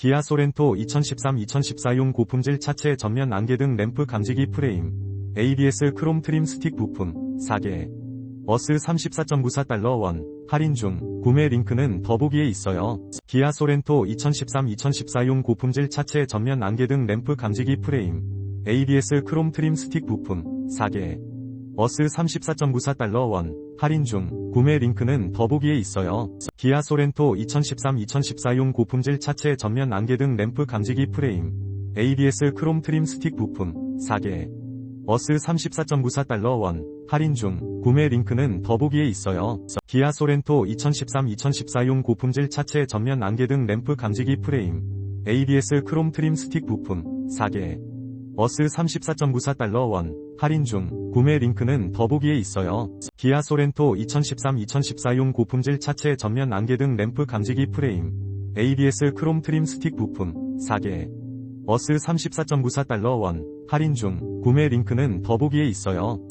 기아 소렌토 2013-2014용 고품질 차체 전면 안개 등 램프 감지기 프레임, ABS 크롬 트림 스틱 부품 4개, 어스 34.94달러 원, 할인 중, 구매 링크는 더보기에 있어요. 기아 소렌토 2013-2014용 고품질 차체 전면 안개 등 램프 감지기 프레임, ABS 크롬 트림 스틱 부품 4개, 어스 34.94달러 원, 할인 중, 구매 링크는 더보기에 있어요. 기아 소렌토 2013-2014용 고품질 차체 전면 안개 등 램프 감지기 프레임, ABS 크롬 트림 스틱 부품. 4개, 어스 34.94달러 원, 할인 중, 구매 링크는 더보기에 있어요. 기아 소렌토 2013-2014용 고품질 차체 전면 안개 등 램프 감지기 프레임, ABS 크롬 트림 스틱 부품. 4개, 어스 34.94달러 원, 할인 중, 구매 링크는 더보기에 있어요. 기아 소렌토 2013-2014용 고품질 차체 전면 안개 등 램프 감지기 프레임, ABS 크롬 트림 스틱 부품. 4개, 어스 34.94달러 원, 할인 중, 구매 링크는 더보기에 있어요.